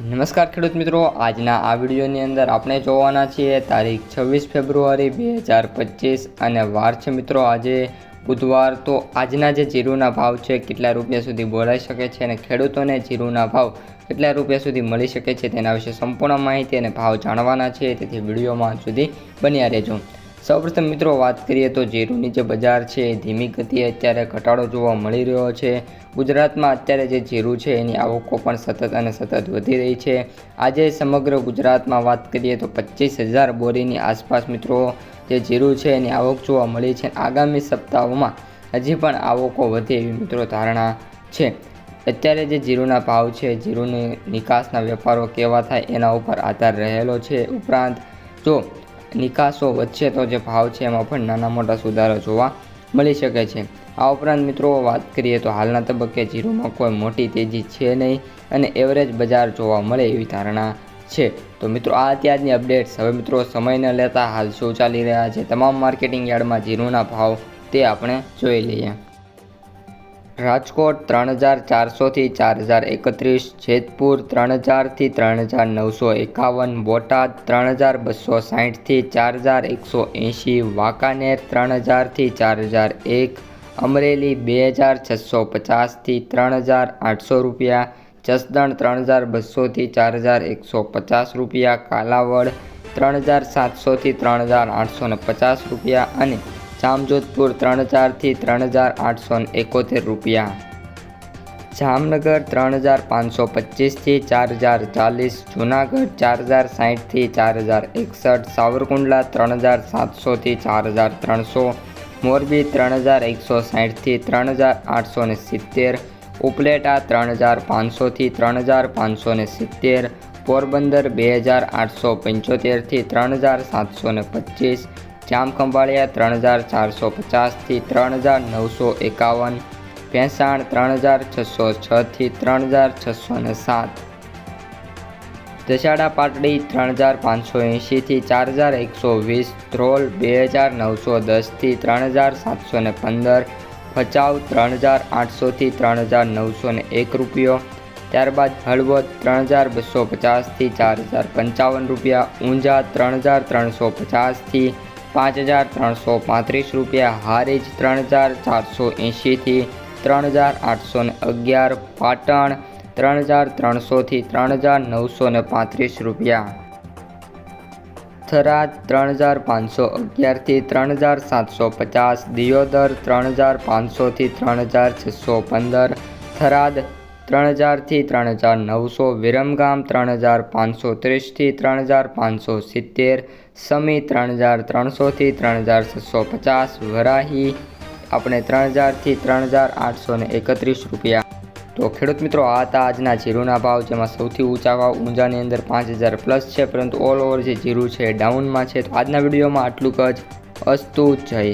નમસ્કાર ખેડૂત મિત્રો. આજના આ વિડીયોની અંદર આપણે જોવાના છીએ તારીખ છવ્વીસ ફેબ્રુઆરી બે હજાર પચીસ અને વાર છે મિત્રો આજે. બુધવાર તો આજના જે જીરુના ભાવ છે કેટલા રૂપિયા સુધી બોલાઈ શકે છે અને ખેડૂતોને જીરુના ભાવ કેટલા રૂપિયા સુધી મળી શકે છે તેના વિશે સંપૂર્ણ માહિતી અને ભાવ જાણવાના છે તેથી વિડીયોમાં સુધી બન્યા રહેજો. સૌપ્રથમ મિત્રો વાત કરીએ તો જીરુની જે બજાર છે એ ધીમી ગતિએ અત્યારે ઘટાડો જોવા મળી રહ્યો છે. ગુજરાતમાં અત્યારે જે જીરું છે, એની આવકો પણ સતત અને સતત વધી રહી છે. આજે સમગ્ર ગુજરાતમાં વાત કરીએ તો પચીસ હજાર બોરીની આસપાસ મિત્રો જે જીરું છે, એની આવક જોવા મળી છે. આગામી સપ્તાહોમાં હજી પણ આવકો વધે એવી મિત્રો ધારણા છે. અત્યારે જે જીરુના ભાવ છે, જીરુની નિકાસના વેપારો કેવા થાય એના ઉપર આધાર રહેલો છે. ઉપરાંત જો નિકાસો વધશે તો જે ભાવ છે એમાં પણ નાના મોટા સુધારો જોવા મળી શકે છે. આ ઉપરાંત મિત્રો વાત કરીએ તો હાલના તબક્કે જીરોમાં કોઈ મોટી તેજી છે નહીં અને એવરેજ બજાર જોવા મળે એવી ધારણા છે. તો મિત્રો, આ અત્યારની અપડેટ્સ હવે મિત્રો, સમય ન લેતા હાલ શું ચાલી રહ્યા છે? તમામ માર્કેટિંગ યાર્ડમાં જીરોના ભાવ તે આપણે જોઈ લઈએ. રાજકોટ ત્રણ હજાર ચારસોથી ચાર હજાર એકત્રીસ, જેતપુર ત્રણ હજારથી ત્રણ હજાર નવસો એકાવન, બોટાદ ત્રણ હજાર બસો સાહીઠથી ચાર હજાર એકસો એંશી, વાંકાનેર ત્રણ હજારથી ચાર હજાર એક, અમરેલી બે હજાર છસો પચાસથી ત્રણ હજાર આઠસો રૂપિયા, જસદણ ત્રણ હજાર બસોથી ચાર હજાર એકસો પચાસ રૂપિયા, કાલાવડ ત્રણ હજાર સાતસોથી ત્રણ હજાર આઠસો પચાસ રૂપિયા અને જામજોધપુર ત્રણ હજારથી ત્રણ હજાર આઠસો એકોતેર રૂપિયા. જામનગર ત્રણ હજાર પાંચસો પચીસથી ચાર હજાર ચાલીસ, જુનાગઢ ચાર હજાર સાહીઠથી ચાર હજાર એકસઠ, સાવરકુંડલા ત્રણ હજાર સાતસોથી ચાર હજાર ત્રણસો, મોરબી ત્રણ હજાર એકસો સાહીઠથી ત્રણ હજાર આઠસો ને સિત્તેર, ઉપલેટા ત્રણ હજાર પાંચસોથી ત્રણ હજાર પાંચસો ને સિત્તેર, પોરબંદર બે હજાર આઠસો પંચોતેરથી ત્રણ હજાર સાતસો ને પચીસ જામખંભાળિયા ત્રણ હજાર ચારસો પચાસથી ત્રણ હજાર નવસો એકાવન ભેંસાણ ત્રણ હજાર છસો છથી ત્રણ હજાર છસો ને સાત દશાડા પાટડી ત્રણ હજાર પાંચસો એંશીથી ચાર હજાર એકસો વીસ ધ્રોલ બે હજાર નવસો દસથી ત્રણ હજાર સાતસો ને પંદર ભચાઉ ત્રણ હજાર આઠસોથી ત્રણ હજાર નવસો ને એક રૂપિયો ત્યારબાદ હળવદ ત્રણ હજાર બસો પચાસથી ચાર હજાર પંચાવન રૂપિયા ઊંઝા ત્રણ હજાર ત્રણસો પચાસથી પાંચ હજાર ત્રણસો પાંત્રીસ રૂપિયા, હારીજ ત્રણ હજાર ચારસો એંશીથી ત્રણ હજાર આઠસો અગિયાર પાટણ, ત્રણ હજાર ત્રણસોથી ત્રણ હજાર નવસો પાંત્રીસ રૂપિયા. થરાદ ત્રણ હજાર પાંચસો અગિયારથી ત્રણ હજાર સાતસો પચાસ, દિયોદર ત્રણ હજાર પાંચસોથી ત્રણ હજાર છસો પંદર, થરાદ ત્રણ હજારથી ત્રણ હજાર નવસો વિરમગામ ત્રણ હજાર પાંચસો ત્રીસથી ત્રણ હજાર પાંચસો સિત્તેર, સમી ત્રણ હજાર ત્રણસોથી ત્રણ હજાર છસો પચાસ વરાહી આપણે ત્રણ હજારથી ત્રણ હજાર આઠસો ને એકત્રીસ રૂપિયા. તો ખેડૂત મિત્રો, આ હતા આજના જીરુના ભાવ, જેમાં સૌથી ઊંચા ભાવ ઊંઝાની અંદર પાંચ હજાર પ્લસ છે, પરંતુ ઓલ ઓવર જે જીરું છે ડાઉનમાં છે. તો આજના વિડીયોમાં આટલું જ. અસ્તુ, જય